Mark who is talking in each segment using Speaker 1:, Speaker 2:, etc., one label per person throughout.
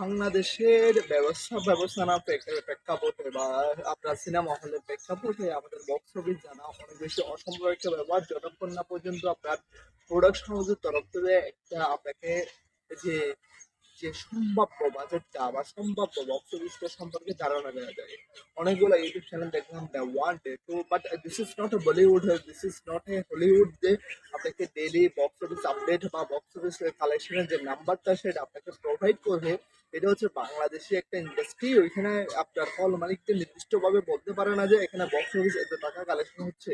Speaker 1: বাংলাদেশের ব্যবস্থা ব্যবস্থাপনা প্রেক্ষা- প্রেক্ষাপটে বা আপনার সিনেমা হলের প্রেক্ষাপটে আমাদের বক্স অফিস জানা অনেক বেশি অসম্ভব একটা ব্যাপার। যতক্ষণ না পর্যন্ত আপনার প্রোডাকশন হাউসের তরফ থেকে একটা আপনাকে যে যে সম্ভাব্য বাজেটটা বা সম্ভাব্য বক্স অফিসটা সম্পর্কে ধারণা দেওয়া যায়। অনেকগুলো ইউটিউব চ্যানেল দেখলাম the one day two but this is not a Bollywood this is not a Hollywood যে আপনাকে ডেলি বক্স অফিস আপডেট বা বক্স অফিস কালেকশনের যে নাম্বারটা সেটা আপনাকে প্রোভাইড করবে। এটা হচ্ছে বাংলাদেশি একটা ইন্ডাস্ট্রি ওইখানে আপনার হল মালিককে নির্দিষ্টভাবে বলতে পারে না যে এখানে বক্স অফিস এত টাকা কালেকশন হচ্ছে।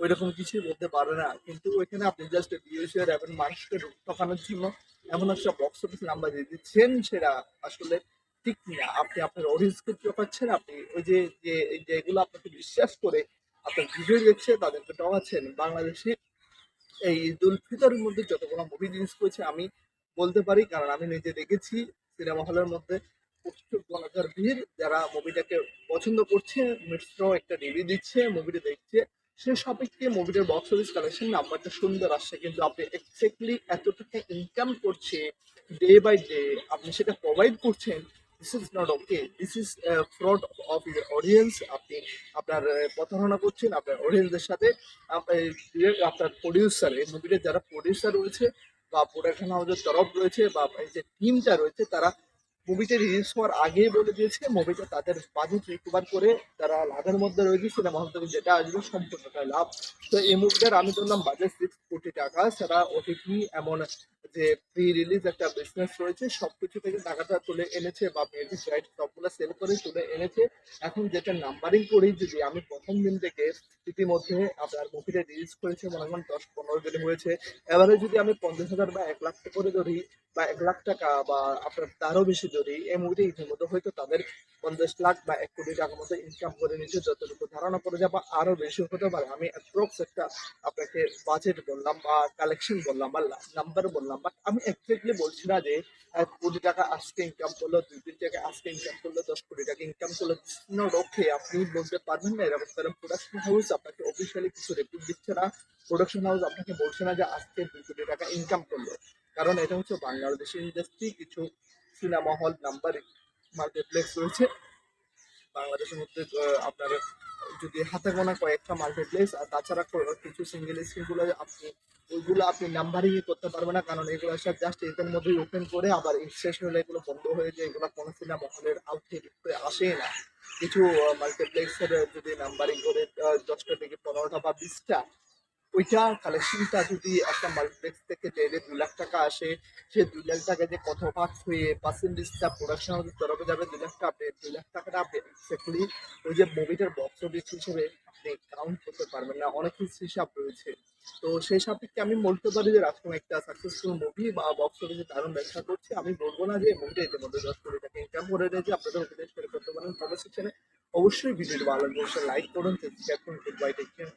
Speaker 1: ওই রকম কিছুই বলতে পারে না। কিন্তু ওইখানে আপনি জাস্ট ভিউসের এবং মানুষকে ঠকানোর জন্য এমন একটা বক্স অফিস নাম্বার দিয়ে দিচ্ছেন, সেটা আসলে ঠিক না। আপনি আপনার অডিয়েন্সকে পাচ্ছেন, আপনি ওই যে যে যেগুলো আপনাকে বিশ্বাস করে আপনার ভিডিও দেখছে তাদেরকে ঠকাচ্ছেন বাংলাদেশে এই ঈদ উল ফিতরের মধ্যে যতগুলো মুভি রিলিজ করেছে, আমি বলতে পারি, কারণ আমি নিজে দেখেছি। সিনেমা হলের মধ্যে প্রচুর গণতার ভিড়। যারা মুভিটাকে পছন্দ করছে, মিশ্র একটা রিভিউ দিচ্ছে, মুভিটা দেখছে, সে সাপেক্ষে মুভিটার বক্স অফিস কালেকশন নাম্বারটা সুন্দর আসছে। কিন্তু আপনি এক্স্যাক্টলি এত টাকা ইনকাম করছে ডে বাই ডে আপনি সেটা প্রোভাইড করছেন this is not okay this is fraud of your audience আপনি আপনার প্রতারণা করছেন আপনার অডিয়েন্সদের সাথে। আপ- আপনার প্রডিউসার এই মুভিটার যারা প্রডিউসার রয়েছে বা প্রোডাকশন হাউসের তরফ রয়েছে বা এই যে টিমটা রয়েছে, তারা মুভিটা রিলিজ হওয়ার আগেই বলে দিয়েছে মুভিটা তাদের বাজেট রিকভার করে তারা লাভের মধ্যে রয়েছে সিনেমা হল থেকে যেটা আসবে সম্পূর্ণটা লাভ। তো এই মুভিটার আমি ধরলাম বাজেট সিক্স কোটি টাকা, সেটা ওটিপি এমন যে প্রি রিলিজ একটা বিজনেস রয়েছে সব কিছু থেকে টাকাটা তুলে এনেছে বা মিউজিক রাইট সবগুলো সেল করে তুলে এনেছে। এখন যেটা নাম্বারিং করি, যদি আমি প্রথম দিন থেকে ইতিমধ্যে আপনার মুভিটা রিলিজ করেছে, মনে করেন দশ পনেরো দিন হয়েছে, এবারে যদি আমি পঞ্চাশ হাজার বা এক লাখ করে ধরি, বা এক লাখ টাকা বা আপনার তারও বেশি ধরি এই মুভিটা ইতিমধ্যে হয়তো তাদের পঞ্চাশ লাখ বা এক কোটি টাকার মতো ইনকাম করে নিচ্ছে। যতটুকু ধারণা করে যায় বা আরও বেশি হতে পারে। আমি অ্যাপ্রক্স একটা আপনাকে বাজেট বললাম বা কালেকশন বললাম বা নাম্বার বললাম। বাট আমি এক্স্যাক্টলি বলছি না যে, এক কোটি টাকা আজকে ইনকাম করল, দুই কোটি টাকা আজকে ইনকাম করল, দশ কোটি টাকা ইনকাম করল। নট ওকে আপনি বলতে পারবেন না এরকম। কারণ প্রোডাকশন হাউস আপনাকে অফিসিয়ালি কিছু রিপোর্ট দিচ্ছে না। প্রোডাকশন হাউস আপনাকে বলছে না যে, আজকে দুই কোটি টাকা ইনকাম করল। কারণ এটা হচ্ছে বাংলাদেশের ইন্ডাস্ট্রি কিছু সিনেমা হল নাম্বার মাল্টিপ্লেক্স রয়েছে। বাংলাদেশের মধ্যে আপনার যদি হাতে গোনা কয়েকটা মাল্টিপ্লেক্স আর তাছাড়া কিছু সিঙ্গেল স্ক্রিনগুলো আপনি ওইগুলো আপনি নাম্বারিং করতে পারবেন না, কারণ এগুলো সব জাস্ট এদের মধ্যে ওপেন করে আবার শেষ হলে এগুলো বন্ধ হয়ে যায়, এগুলো কোনো সিনেমা হলের আউটলেট আসে না। কিছু মাল্টিপ্লেক্সের যদি নাম্বারিং করে দশটা থেকে পনেরোটা বা বিশটা ওইটা কালেকশনটা যদি একটা মাল্টিপ্লেক্স থেকে ডেইলি দুই লাখ টাকা আসে, সে দুই লাখ টাকা যে কত ভাগ হয়ে পার্সেন্টেজটা প্রোডাকশন হাউসের তরফে যাবে, দুই লাখ টাকা আপনি দুই লাখ টাকাটা আপনি এক্স্যাক্টলি ওই যে মুভিটার বক্স অফিস হিসেবে আপনি কাউন্ট করতে পারবেন না, অনেক কিছু হিসাব রয়েছে। তো সেই সাপেক্ষে আমি বলতে পারি যে রাজকুম একটা সাকসেসফুল মুভি বা বক্স অফিসে দারুণ ব্যবসা করছে। আমি বলব না যে মুভিটা ইতিমধ্যে দশ কোটি টাকা ইনকাম করে রয়েছে আপনাদের ওখানে শেয়ার করতে পারেন। কমেন্ট সেকশনে অবশ্যই ভিডিওটি ভালো লাগলে লাইক করুন সাবস্ক্রাইব করুন গুড বাই টেক কেয়ার